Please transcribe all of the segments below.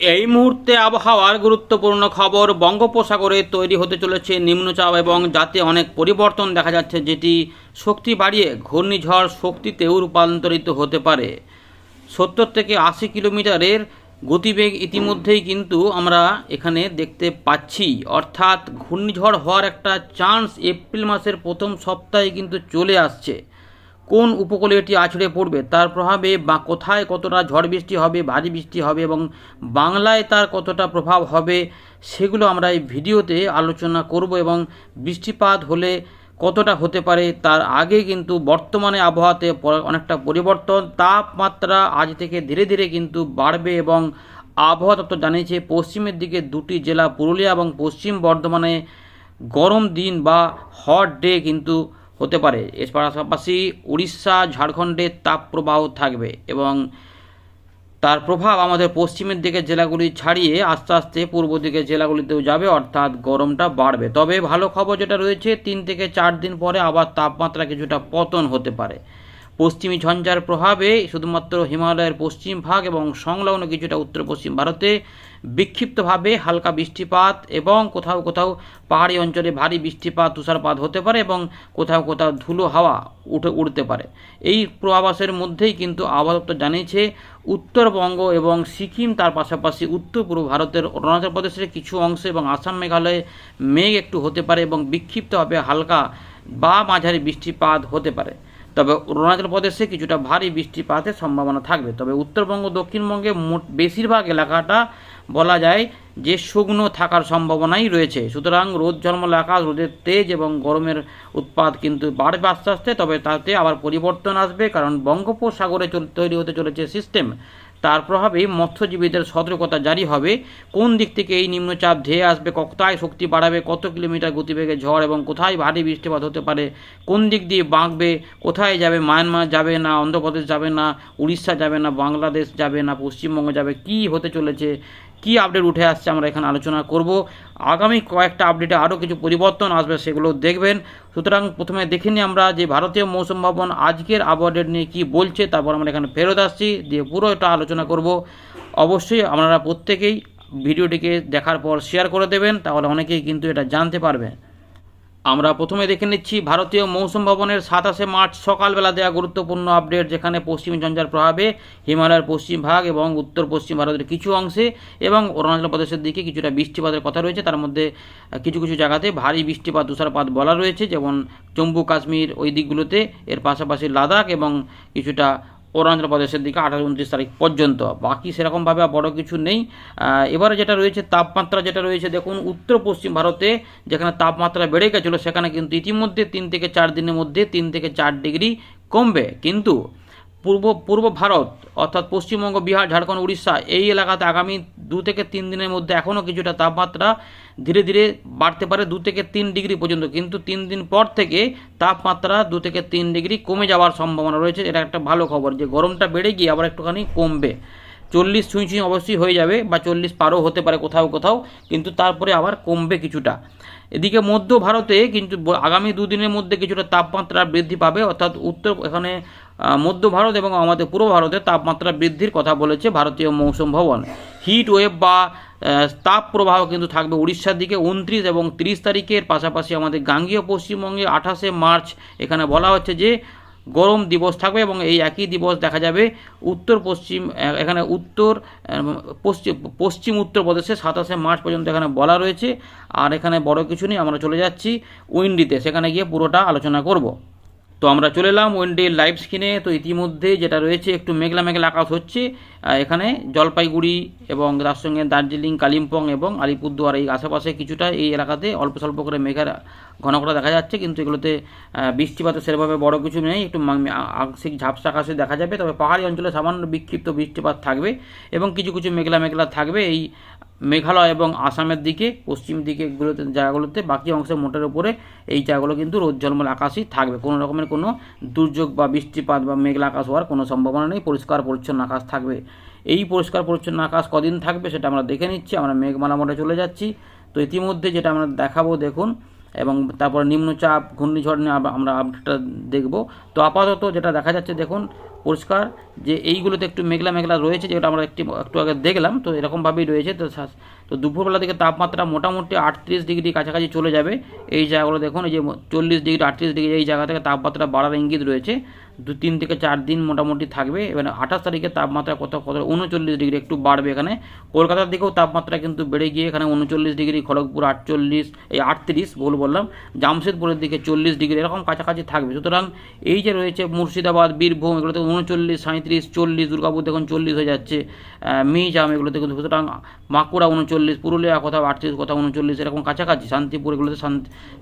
এই মুহূর্তে আবহাওয়ার গুরুত্বপূর্ণ খবর বঙ্গোপসাগরে তৈরি হতে চলেছে নিম্নচাপ এবং যাতে অনেক পরিবর্তন দেখা যাচ্ছে যেটি শক্তি বাড়িয়ে ঘূর্ণিঝড় শক্তিতেও রূপান্তরিত হতে পারে। সত্তর থেকে আশি কিলোমিটারের গতিবেগ ইতিমধ্যেই কিন্তু আমরা এখানে দেখতে পাচ্ছি। অর্থাৎ ঘূর্ণিঝড় হওয়ার একটা চান্স এপ্রিল মাসের প্রথম সপ্তাহে কিন্তু চলে আসছে। কোন উপকূলে এটি আছড়ে পড়বে? তার প্রভাবে বা কোথায় কতটা ঝড় বৃষ্টি হবে, ভারী বৃষ্টি হবে এবং বাংলায় তার কতটা প্রভাব হবে, সেগুলো আমরা এই ভিডিওতে আলোচনা করব এবং বৃষ্টিপাত হলে কতটা হতে পারে, তার আগে কিন্তু বর্তমানে আবহাওয়াতে অনেকটা পরিবর্তন, তাপমাত্রা আজ থেকে ধীরে ধীরে কিন্তু বাড়বে এবং আবহাওয়া দপ্তর জানিয়েছে পশ্চিমের দিকে দুটি জেলা পুরুলিয়া এবং পশ্চিম বর্ধমানে গরম দিন বা হট ডে কিন্তু হতে পারে। এর পাশাপাশি উড়িষ্যা, ঝাড়খণ্ডে তাপপ্রবাহ থাকবে এবং তার প্রভাব আমাদের পশ্চিমের দিকে জেলাগুলি ছাড়িয়ে আস্তে আস্তে পূর্ব দিকে জেলাগুলিতেও যাবে, অর্থাৎ গরমটা বাড়বে। তবে ভালো খবর যেটা রয়েছে, তিন থেকে চার দিন পরে আবার তাপমাত্রা কিছুটা পতন হতে পারে। পশ্চিমী ঝঞ্ঝার প্রভাবে শুধুমাত্র হিমালয়ের পশ্চিম ভাগ এবং সংলগ্ন কিছুটা উত্তর পশ্চিম ভারতে বিক্ষিপ্তভাবে হালকা বৃষ্টিপাত এবং কোথাও কোথাও পাহাড়ি অঞ্চলে ভারী বৃষ্টিপাত, তুষারপাত হতে পারে এবং কোথাও কোথাও ধুলো হাওয়া উঠে উঠতে পারে। এই পূর্বাভাসের মধ্যেই কিন্তু আবহাওয়া দপ্তর জানিয়েছে, উত্তরবঙ্গ এবং সিকিম, তার পাশাপাশি উত্তর পূর্ব ভারতের অরুণাচল প্রদেশের কিছু অংশে এবং আসাম, মেঘালয়ে মেঘ একটু হতে পারে এবং বিক্ষিপ্তভাবে হালকা বা মাঝারি বৃষ্টিপাত হতে পারে। তবে অরুণাচল প্রদেশে কিছুটা ভারী বৃষ্টিপাতের সম্ভাবনা থাকবে। তবে উত্তরবঙ্গ, দক্ষিণবঙ্গে মোট বেশিরভাগ এলাকাটা বলা যায় যে শুকনো থাকার সম্ভাবনাই রয়েছে। সুতরাং রোদ ঝলমল আকাশ, রোদের তেজ এবং গরমের উৎপাদ কিন্তু বাড়বে আস্তে আস্তে, তবে তাতে আবার পরিবর্তন আসবে কারণ বঙ্গোপসাগরে তৈরি হতে চলেছে সিস্টেম তার প্রভাবে মৎস্যজীবীদের সতর্কতা জারি হবে। কোন দিক থেকে এই নিম্নচাপ ধেয়ে আসবে কোথায় শক্তি বাড়াবে, কত কিলোমিটার গতিবেগে ঝড় এবং কোথায় ভারী বৃষ্টিপাত হতে পারে, কোন দিক দিয়ে বাঁকবে, কোথায় যাবে, মায়ানমার যাবে না, অন্ধ্রপ্রদেশ যাবে না, উড়িষ্যা যাবে না, বাংলাদেশ যাবে না, পশ্চিমবঙ্গ যাবে, কি হতে চলেছে কি আপডেট উঠে আসছে আমরা এখানে আলোচনা করব। আগামী কয়েকটা আপডেটে আরও কিছু পরিবর্তন আসবে সেগুলো দেখবেন। সুতরাং প্রথমে দেখে নিই আমরা যে ভারতীয় মৌসুম ভবন আজকের আপডেট নিয়ে কী বলছে, তারপর আমরা এখানে ফেরত আসছি, দিয়ে পুরো এটা আলোচনা করব। অবশ্যই আপনারা প্রত্যেকেই ভিডিওটিকে দেখার পর শেয়ার করে দেবেন, তাহলে অনেকেই কিন্তু এটা জানতে পারবেন। আমরা প্রথমে দেখে নিচ্ছি ভারতীয় মৌসুম ভবনের সাতাশে মার্চ সকালবেলা দেওয়া গুরুত্বপূর্ণ আপডেট, যেখানে পশ্চিম ঝঞ্ঝার প্রভাবে হিমালয়ের পশ্চিম ভাগ এবং উত্তর পশ্চিম ভারতের কিছু অংশে এবং অরুণাচল প্রদেশের দিকে কিছুটা বৃষ্টিপাতের কথা রয়েছে। তার মধ্যে কিছু কিছু জায়গাতে ভারী বৃষ্টিপাত, তুষারপাত বলা রয়েছে, যেমন জম্মু কাশ্মীর ওই দিকগুলোতে। এর পাশাপাশি লাদাখ এবং কিছুটা অরুণাচল প্রদেশের দিকে আঠাশ উনত্রিশ তারিখ পর্যন্ত। বাকি সেরকমভাবে বড় কিছু নেই। এবারে যেটা রয়েছে, তাপমাত্রা যেটা রয়েছে, দেখুন উত্তর পশ্চিম ভারতে যেখানে তাপমাত্রা বেড়ে গেছিল, সেখানে কিন্তু ইতিমধ্যে তিন থেকে চার দিনের মধ্যে তিন থেকে চার ডিগ্রি কমবে। কিন্তু পূর্ব পূর্ব ভারত অর্থাৎ পশ্চিমবঙ্গ, বিহার, ঝাড়খণ্ড, উড়িষ্যা এই এলাকাতে আগামী দু থেকে তিন দিনের মধ্যে এখনও কিছুটা তাপমাত্রা ধীরে ধীরে বাড়তে পারে দু থেকে তিন ডিগ্রি পর্যন্ত। কিন্তু তিন দিন পর থেকে তাপমাত্রা দু থেকে তিন ডিগ্রি কমে যাওয়ার সম্ভাবনা রয়েছে। এটা একটা ভালো খবর যে গরমটা বেড়ে গিয়ে আবার একটুখানি কমবে। চল্লিশ ছুঁই ছুঁই অবশ্যই হয়ে যাবে বা চল্লিশ পারও হতে পারে কোথাও কোথাও, কিন্তু তারপরে আবার কমবে কিছুটা। এদিকে মধ্য ভারতে কিন্তু আগামী দুদিনের মধ্যে কিছুটা তাপমাত্রা বৃদ্ধি পাবে। অর্থাৎ উত্তর, এখানে মধ্য ভারত এবং আমাদের পূর্ব ভারতে তাপমাত্রা বৃদ্ধির কথা বলেছে ভারতীয় মৌসুম ভবন। হিট ওয়েভ বা তাপ প্রবাহ কিন্তু থাকবে উড়িষ্যার দিকে উনত্রিশ এবং তিরিশ তারিখের পাশাপাশি আমাদের গাঙ্গীয় পশ্চিমবঙ্গে আঠাশে মার্চ এখানে বলা হচ্ছে যে গরম দিবস থাকবে এবং এই একই দিবস দেখা যাবে উত্তর পশ্চিম এখানে উত্তর পশ্চিম পশ্চিম উত্তরপ্রদেশে সাতাশে মার্চ পর্যন্ত এখানে বলা রয়েছে। আর এখানে বড় কিছু নেই, আমরা চলে যাচ্ছি উইন্ডিতে, সেখানে গিয়ে পুরোটা আলোচনা করব। তো আমরা চলে এলাম ওয়ান ওয়েন্ডে লাইভ স্ক্রিনে তো ইতিমধ্যে যেটা রয়েছে, একটু মেঘলা মেঘলা আকাশ হচ্ছে। এখানে জলপাইগুড়ি এবং তার সঙ্গে দার্জিলিং, কালিম্পং এবং আলিপুরদুয়ার, এই আশেপাশে কিছুটা এই এলাকাতে অল্প স্বল্প করে মেঘের ঘন ঘন দেখা যাচ্ছে, কিন্তু এগুলোতে বৃষ্টিপাতের সেরকমভাবে বড় কিছু নেই, একটু আংশিক ঝাপসা আকাশে দেখা যাবে, তবে পাহাড়ি অঞ্চলে সামান্য বিক্ষিপ্ত বৃষ্টিপাত থাকবে এবং কিছু কিছু মেঘলা মেঘলা থাকবে এই মেঘালয় এবং আসামের দিকে, পশ্চিম দিকে গুলোতে, জায়গাগুলোতে, বাকি অংশে মোটের উপরে এই জায়গাগুলো কিন্তু রোদ, ঝলমল, আকাশই থাকবে, কোনো রকমের কোনো দুর্যোগ বা বৃষ্টিপাত বা মেঘলা আকাশ হওয়ার কোনো সম্ভাবনা নেই, পরিষ্কার, পরিচ্ছন্ন আকাশ থাকবে। এই পরিষ্কার পরিচ্ছন্ন আকাশ কদিন থাকবে সেটা আমরা দেখে নিচ্ছি, আমরা মেঘমালা মোড়ে চলে যাচ্ছি। তো ইতিমধ্যে যেটা আমরা দেখাবো, দেখুন, এবং তারপর নিম্নচাপ, ঘূর্ণিঝড় নিয়ে আমরা আপডেটটা দেখব। তো আপাতত যেটা দেখা যাচ্ছে, দেখুন, পরিষ্কার, যে এইগুলোতে একটু মেঘলা মেঘলা রয়েছে যেটা আমরা একটি, একটু আগে দেখলাম, তো এরকমভাবেই রয়েছে। তো তো দুপুরবেলা থেকে তাপমাত্রা মোটামুটি আটত্রিশ ডিগ্রি কাছাকাছি চলে যাবে। এই জায়গাগুলো দেখুন, এই যে চল্লিশ ডিগ্রি, আটত্রিশ ডিগ্রি, এই জায়গা থেকে তাপমাত্রা বাড়ার ইঙ্গিত রয়েছে। দু তিন থেকে চার দিন মোটামুটি থাকবে। এবার আঠাশ তারিখে তাপমাত্রা কত কত উনচল্লিশ ডিগ্রি, একটু বাড়বে এখানে। কলকাতার দিকেও তাপমাত্রা কিন্তু বেড়ে গিয়ে এখানে উনচল্লিশ ডিগ্রি, খড়গপুর আটচল্লিশ, এই আটত্রিশ ভুল বললাম। জামশেদপুরের দিকে চল্লিশ ডিগ্রি, এরকম কাছাকাছি থাকবে। সুতরাং এই যে রয়েছে মুর্শিদাবাদ, বীরভূম, এগুলোতে উনচল্লিশ সাঁত্রিশ চল্লিশ, দুর্গাপুর দেখুন চল্লিশ হয়ে যাচ্ছে। মিজাম এগুলোতে কিন্তু, সুতরাং বাঁকুড়া উনচল্লিশ, পুরুলিয়া কোথাও আটত্রিশ, কোথাও উনচল্লিশ, এরকম কাছাকাছি। শান্তিপুর এগুলোতে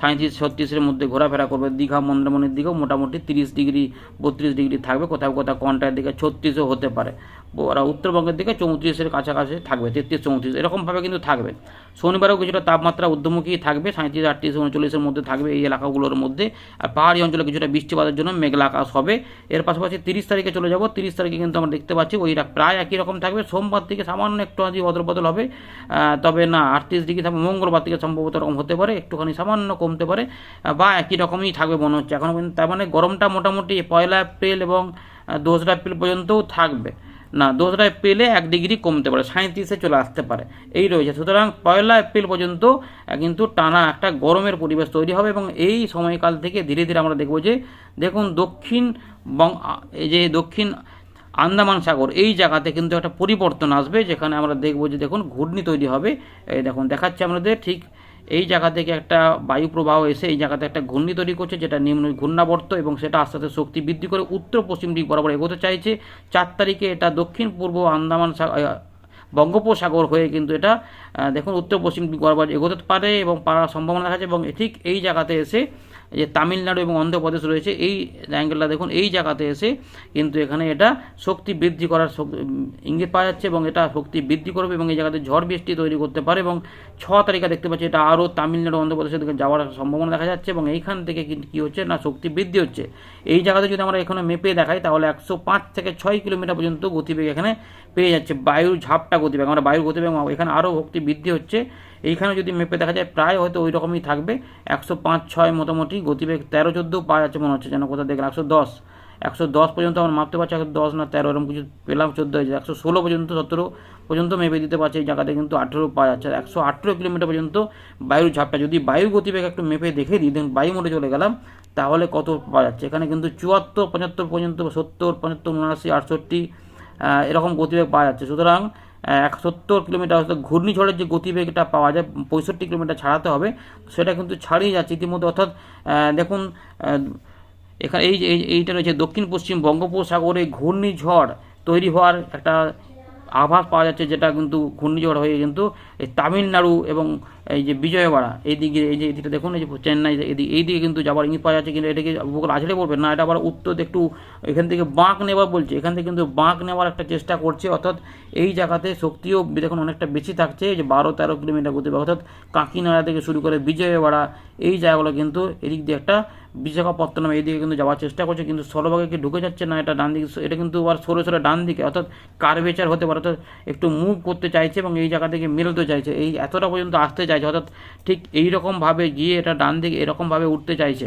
সাঁত্রিশ ছত্রিশের মধ্যে ঘোরাফেরা করবে। দীঘা, মন্দারমণির দিকেও মোটামুটি তিরিশ ডিগ্রি বত্রিশ ডিগ্রি থাকবে, কোথাও কোথাও কন্টার দিকে ছত্রিশও হতে পারে। ওরা উত্তরবঙ্গের দিকে চৌত্রিশের কাছাকাছি থাকবে, তেত্রিশ, চৌত্রিশ, এরকমভাবে কিন্তু থাকবে। শনিবারেও কিছুটা তাপমাত্রা ঊর্ধ্বমুখী থাকবে সাঁত্রিশ আটত্রিশ, উনচল্লিশের মধ্যে থাকবে এই এলাকাগুলোর মধ্যে। আর পাহাড়ি অঞ্চলে কিছুটা বৃষ্টিপাতের জন্য মেঘলা আকাশ হবে। এর পাশাপাশি তিরিশ তারিখে চলে যাব, তিরিশ তারিখে কিন্তু আমরা দেখতে পাচ্ছি ওইটা প্রায় একই রকম থাকবে। সোমবার থেকে সামান্য একটু আজ বদল বদল হবে তবে না, আটত্রিশ ডিগ্রি থাকবে, মঙ্গলবার থেকে সম্ভবত এরকম হতে পারে, একটুখানি সামান্য কমতে পারে, বা একই রকমই থাকবে মনে হচ্ছে। এখন পর্যন্ত তার মানে গরমটা মোটামুটি পয়লা এপ্রিল এবং দোসরা এপ্রিল পর্যন্তও থাকবে। না, দোসরা এপ্রিলে এক ডিগ্রি কমতে পারে সাঁত্রিশে চলে আসতে পারে। এই রয়েছে। সুতরাং পয়লা এপ্রিল পর্যন্ত কিন্তু টানা একটা গরমের পরিবেশ তৈরি হবে এবং এই সময়কাল থেকে ধীরে ধীরে আমরা দেখব যে, দেখুন দক্ষিণ বং যে দক্ষিণ আন্দামান সাগর, এই জায়গাতে কিন্তু একটা পরিবর্তন আসবে, যেখানে আমরা দেখব যে, দেখুন ঘূর্ণি তৈরি হবে। এই দেখুন, দেখাচ্ছে আমাদের ঠিক এই জায়গা থেকে একটা বায়ু প্রবাহ এসে এই জায়গাতে একটা ঘূর্ণি তৈরি করছে, যেটা নিম্ন ঘূর্ণাবর্ত এবং সেটা আস্তে আস্তে শক্তি বৃদ্ধি করে উত্তর পশ্চিম দিক বরাবর এগোতে চাইছে। চার তারিখে এটা দক্ষিণ পূর্ব আন্দামান বঙ্গোপসাগর হয়ে কিন্তু এটা দেখুন উত্তর পশ্চিম দিক বরাবর এগোতে পারে এবং পারার সম্ভাবনা দেখা যায় এবং ঠিক এই জায়গাতে এসে যে তামিলনাড়ু এবং অন্ধ্রপ্রদেশ রয়েছে, এই অ্যাঙ্গেলটা দেখুন, এই জায়গাতে এসে কিন্তু এখানে এটা শক্তি বৃদ্ধি করার ইঙ্গিত পাওয়া যাচ্ছে এবং এটা শক্তি বৃদ্ধি করবে এবং এই জায়গাতে ঝড় বৃষ্টি তৈরি করতে পারে এবং ছ তারিখে দেখতে পাচ্ছি এটা আরও তামিলনাড়ু অন্ধ্রপ্রদেশের দিকে যাওয়ার সম্ভাবনা দেখা যাচ্ছে এবং এইখান থেকে কিন্তু কী হচ্ছে না, শক্তি বৃদ্ধি হচ্ছে। এই জায়গাতে যদি আমরা এখানে মেপে দেখাই, তাহলে একশো পাঁচ থেকে ছয় কিলোমিটার পর্যন্ত গতিবেগ এখানে পেয়ে যাচ্ছে, বায়ুর ঝাপটা গতিবেগ, আমরা বায়ুর গতিবেগ, এখানে আরও শক্তি বৃদ্ধি হচ্ছে। এইখানে যদি মেপে দেখা যায়, প্রায় হয়তো ওই রকমই থাকবে। একশো পাঁচ ছয় মোটামুটি, গতিবেগ তেরো চোদ্দ পাওয়া যাচ্ছে মনে হচ্ছে যেন কোথাও দেখলাম। একশো দশ একশো দশ পর্যন্ত আমরা মাপতে পারছি, একশো দশ না তেরো, এরকম কিছু পেলাম, চোদ্দ হয়েছে একশো ষোলো পর্যন্ত, সতেরো পর্যন্ত মেপে দিতে পারছে, এই জায়গাতে কিন্তু আঠেরো পাওয়া যাচ্ছে। একশো আঠেরো কিলোমিটার পর্যন্ত বায়ুর ঝাপটা। যদি বায়ু গতিবেগ একটু মেপে দেখে দিই দেখুন বায়ু মোটে চলে গেলাম, তাহলে কত পাওয়া যাচ্ছে? এখানে কিন্তু চুয়াত্তর, পঁচাত্তর পর্যন্ত, সত্তর, পঁচাত্তর, উনআশি, আটষট্টি এরকম গতিবেগ পাওয়া যাচ্ছে। সুতরাং এক সত্তর কিলোমিটার অর্থাৎ ঘূর্ণিঝড়ের যে গতিবেগটা পাওয়া যায়, পঁয়ষট্টি কিলোমিটার ছাড়াতে হবে, সেটা কিন্তু ছাড়িয়ে যাচ্ছে ইতিমধ্যে। অর্থাৎ দেখুন এখানে এই- এইটা রয়েছে দক্ষিণ পশ্চিম বঙ্গোপসাগরে ঘূর্ণিঝড় তৈরি হওয়ার একটা আভাস পাওয়া যাচ্ছে যেটা কিন্তু ঘূর্ণিঝড় হয়ে কিন্তু এই তামিলনাড়ু এবং এই যে বিজয়ওয়াড়া, এই দিকে, এই যে এদিকে দেখুন, এই যে চেন্নাই এদিকে এই দিকে কিন্তু যাবার ইঙ্গিত পাওয়া যাচ্ছে কিন্তু এটাকে উপকূল আছড়ে পড়বে। না, এটা আবার উত্তর একটু এখান থেকে বাঁক নেওয়ার বলছে। এখান থেকে কিন্তু বাঁক নেওয়ার একটা চেষ্টা করছে। অর্থাৎ এই জায়গাতে শক্তিও দেখুন অনেকটা বেশি থাকছে। যে বারো তেরো কিলোমিটার গতিবেগ। অর্থাৎ কাকিনাড়া থেকে শুরু করে বিজয়ওয়াড়া, এই জায়গাগুলো কিন্তু এদিক দিয়ে একটা বিশাখাপত্তনম এইদিকে কিন্তু যাওয়ার চেষ্টা করছে, কিন্তু স্থলভাগে কি ঢুকে যাচ্ছে না? এটা ডান দিকে, এটা কিন্তু আবার সরে সরে ডান দিকে, অর্থাৎ কার্ভেচার হতে পারে? অর্থাৎ একটু মুভ করতে চাইছে এবং এই জায়গা থেকে মেরোতে চাইছে। এই এতটা পর্যন্ত আসতে চাইছে, অর্থাৎ ঠিক এইরকমভাবে গিয়ে এটা ডান দিকে এরকমভাবে উঠতে চাইছে।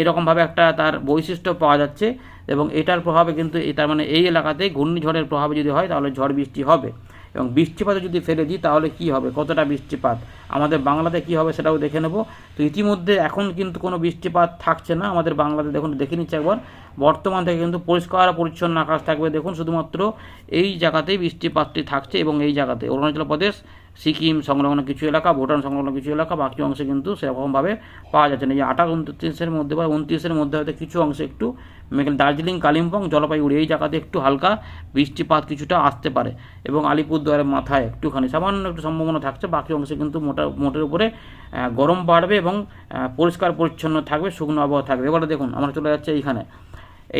এরকমভাবে একটা তার বৈশিষ্ট্য পাওয়া যাচ্ছে এবং এটার প্রভাবে কিন্তু এই তার মানে এই এলাকাতে ঘূর্ণিঝড়ের প্রভাবে যদি হয়, তাহলে ঝড় বৃষ্টি হবে। এবং বৃষ্টিপাতে যদি ফেলে দিই, তাহলে কি হবে? কতটা বৃষ্টিপাত? আমাদের বাংলাতে কি হবে সেটাও দেখে নেব। তো ইতিমধ্যে এখন কিন্তু কোনো বৃষ্টিপাত থাকছে না। আমাদের বাংলাতে দেখুন, দেখে নিচ্ছে একবার। বর্তমান থেকে কিন্তু পরিষ্কার পরিচ্ছন্ন আকাশ থাকবে। দেখুন, শুধুমাত্র এই জায়গাতেই বৃষ্টিপাতটি থাকছে এবং এই জায়গাতে। অরুণাচল প্রদেশ সিকিম সংলগ্ন কিছু এলাকা, ভুটান সংলগ্ন কিছু এলাকা, বাকি অংশে কিন্তু সেরকমভাবে পাওয়া যাচ্ছে না। এই যে আঠাশ উনত্রিশের মধ্যে বা উনত্রিশের মধ্যে হয়তো কিছু অংশে একটু মেঘ- দার্জিলিং, কালিম্পং জলপাইগুড়ি এই জায়গাতে একটু হালকা বৃষ্টিপাত কিছুটা আসতে পারে এবং আলিপুরদুয়ারের মাথায় একটুখানি সামান্য একটু সম্ভাবনা থাকছে। বাকি অংশে কিন্তু মোটা, মোটের উপরে গরম বাড়বে এবং পরিষ্কার পরিচ্ছন্ন থাকবে, শুকনো আবহাওয়া থাকবে। এবারে দেখুন, আমরা চলে যাচ্ছে এইখানে।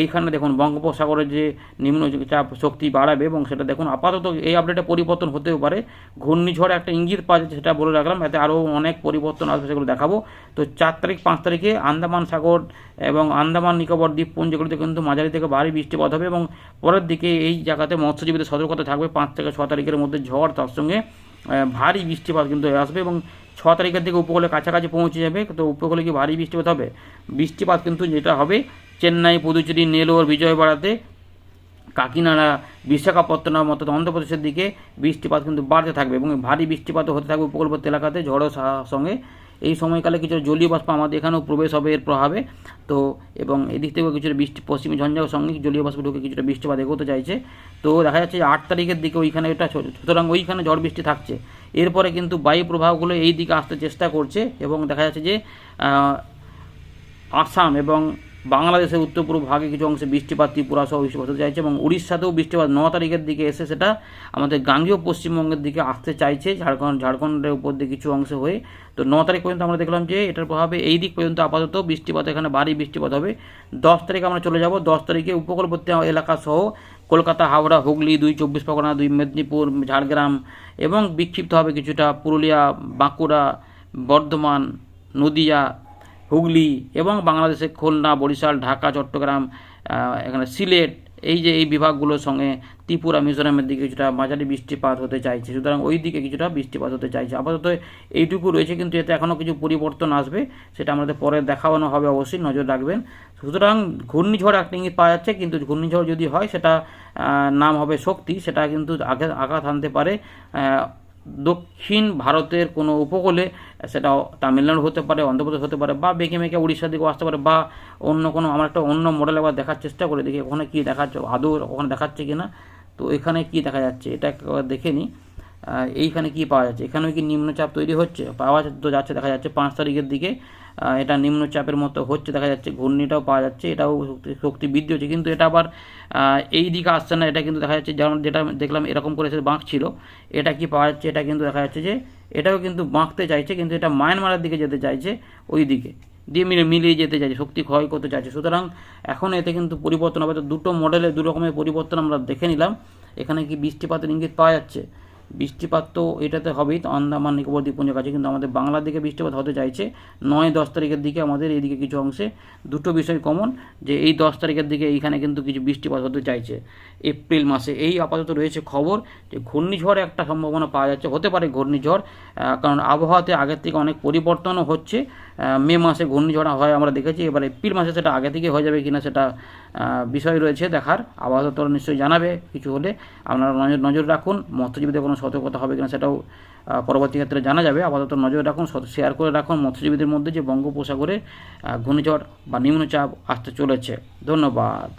এইখানে দেখুন বঙ্গোপসাগরের যে নিম্নচাপ শক্তি বাড়াবে এবং সেটা দেখুন আপাতত এই আপডেটে পরিবর্তন হতেও পারে। ঘূর্ণিঝড় একটা ইঙ্গিত পাওয়া যাচ্ছে, সেটা বলে রাখলাম। এতে আরও অনেক পরিবর্তন আসবে সেগুলো দেখাবো। তো চার তারিখ, পাঁচ তারিখে আন্দামান সাগর এবং আন্দামান নিকোবর দ্বীপপুঞ্জগুলিতে কিন্তু মাঝারি থেকে ভারী বৃষ্টিপাত হবে এবং পরের দিকে এই জায়গাতে মৎস্যজীবীদের সতর্কতা থাকবে। পাঁচ থেকে ছ তারিখের মধ্যে ঝড়, তার সঙ্গে ভারী বৃষ্টিপাত কিন্তু আসবে এবং ছ তারিখের দিকে উপকূলে কাছাকাছি পৌঁছে যাবে। তো উপকূলে কি ভারী বৃষ্টিপাত হবে? বৃষ্টিপাত কিন্তু যেটা হবে, চেন্নাই, পুদুচেরি, নেলোর বিজয়বাড়াতে কাকিনাড়া, বিশাখাপত্তনম অর্থাৎ অন্ধ্রপ্রদেশের দিকে বৃষ্টিপাত কিন্তু বাড়তে থাকবে এবং ভারী বৃষ্টিপাতও হতে থাকবে উপকূলবর্তী এলাকাতে ঝড়ো সঙ্গে। এই সময়কালে কিছু জলীয় বাষ্প আমাদের এখানেও প্রবেশ হবে, এর প্রভাবে। তো, এবং এদিক থেকেও কিছুটা বৃষ্টি, পশ্চিমী ঝঞ্ঝার সঙ্গে জলীয় বাষ্প ঢুকে কিছুটা বৃষ্টিপাত এগোতে চাইছে। তো, দেখা যাচ্ছে যে আট তারিখের দিকে ওইখানে এটা সুতরাং ওইখানে ঝড় বৃষ্টি থাকছে। এরপরে কিন্তু বায়ু প্রভাবগুলো এই দিকে আসতে চেষ্টা করছে এবং দেখা যাচ্ছে যে আসাম এবং বাংলাদেশের উত্তর পূর্ব ভাগে কিছু অংশে বৃষ্টিপাত ত্রিপুরা সহ বৃষ্টিপাত হতে চাইছে এবং উড়িষ্যাতেও বৃষ্টিপাত ন তারিখের দিকে এসে সেটা আমাদের গাঙ্গেয় পশ্চিমবঙ্গের দিকে আসতে চাইছে। ঝাড়খণ্ড, ঝাড়খণ্ডের উপর দিয়ে কিছু অংশে হয়ে তো ন তারিখ পর্যন্ত আমরা দেখলাম যে এটার প্রভাবে এই দিক পর্যন্ত আপাতত বৃষ্টিপাত এখানে ভারী বৃষ্টিপাত হবে। দশ তারিখে আমরা চলে যাব। দশ তারিখে উপকূলবর্তী এলাকা সহ কলকাতা, হাওড়া, হুগলি, দুই চব্বিশ পরগনা, দুই মেদিনীপুর, ঝাড়গ্রাম এবং বিক্ষিপ্ত হবে কিছুটা পুরুলিয়া, বাঁকুড়া, বর্ধমান, নদিয়া হুগলি এবং বাংলাদেশের খুলনা, বরিশাল, ঢাকা, চট্টগ্রাম এখানে সিলেট, এই যে এই বিভাগগুলোর সঙ্গে ত্রিপুরা, মিজোরামের দিকে কিছুটা মাঝারি বৃষ্টিপাত হতে চাইছে। সুতরাং ওই দিকে কিছুটা বৃষ্টিপাত হতে চাইছে। আপাতত এইটুকু রয়েছে, কিন্তু এতে এখনও কিছু পরিবর্তন আসবে, সেটা আমাদের পরে দেখানো হবে অবশ্যই, নজর রাখবেন। সুতরাং ঘূর্ণিঝড় একটা ইঙ্গিত পাওয়া যাচ্ছে, কিন্তু ঘূর্ণিঝড় যদি হয়, সেটা নাম হবে শক্তি, সেটা কিন্তু আঘাত আঘাত আনতে পারে। দক্ষিণ ভারতের কোনো উপকূলে সেটা তামিলনাড়ু হতে পারে, অন্ধ্রপ্রদেশ হতে পারে, বা বেঁকে মেঁকে উড়িষ্যার দিকেও আসতে পারে, বা অন্য কোনো আমার একটা অন্য মডেল একবার দেখার চেষ্টা করে দেখি, ওখানে কী দেখাচ্ছে আদৌ ওখানে দেখাচ্ছে কি না তো এখানে কী দেখা যাচ্ছে, এটা দেখে নিই। এইখানে কি পাওয়া যাচ্ছে? এখানেও কি নিম্নচাপ তৈরি হচ্ছে? পাওয়া তো যাচ্ছে, দেখা যাচ্ছে পাঁচ তারিখের দিকে এটা নিম্নচাপের মতো হচ্ছে, দেখা যাচ্ছে ঘূর্ণিটাও পাওয়া যাচ্ছে, এটাও শক্তি বৃদ্ধি হচ্ছে। কিন্তু এটা আবার এই দিকে আসছে না, এটা কিন্তু দেখা যাচ্ছে যেমন যেটা দেখলাম এরকম করে সে বাঁক ছিল, এটা কি পাওয়া যাচ্ছে? এটা কিন্তু দেখা যাচ্ছে যে, এটাও কিন্তু বাঁকতে চাইছে, কিন্তু এটা মায়ানমারের দিকে যেতে চাইছে ওই দিকে, দিয়ে মিলে, মিলিয়ে যেতে চাইছে, শক্তি ক্ষয় করতে চাইছে। সুতরাং এখন এতে কিন্তু পরিবর্তন হবে। তো দুটো মডেলে দু রকমের পরিবর্তন আমরা দেখে নিলাম। এখানে কি বৃষ্টিপাতের ইঙ্গিত পাওয়া যাচ্ছে? বৃষ্টিপাত তো এটাতে হবেই, তো আন্দামান নিকোবর দ্বীপপুঞ্জের কাছে। কিন্তু আমাদের বাংলার দিকে বৃষ্টিপাত হতে চাইছে, নয় দশ তারিখের দিকে আমাদের এইদিকে কিছু অংশে। দুটো বিষয় কমন যে এই দশ তারিখের দিকে এইখানে কিন্তু কিছু বৃষ্টিপাত হতে চাইছে। এপ্রিল মাসে এই আপাতত রয়েছে খবর যে ঘূর্ণিঝড় একটা সম্ভাবনা পাওয়া যাচ্ছে, হতে পারে ঘূর্ণিঝড় কারণ আবহাওয়াতে আগের থেকে অনেক পরিবর্তনও হচ্ছে। মে মাসে ঘূর্ণিঝড় হয় আমরা দেখেছি, এবার এপ্রিল মাসে সেটা আগে থেকে হয়ে যাবে কিনা সেটা বিষয় রয়েছে দেখার। আবহাওয়া দপ্তর নিশ্চয়ই জানাবে, কিছু হলে আপনারা নজর রাখুন। মৎস্যজীবীদের কোনো সতর্কতা হবে কিনা সেটাও পরবর্তী ক্ষেত্রে জানা যাবে। আপাতত নজর রাখুন শেয়ার করে রাখুন, মৎস্যজীবীদের মধ্যে যে বঙ্গোপসাগরে ঘূর্ণিঝড় বা নিম্নচাপ আসতে চলেছে। ধন্যবাদ।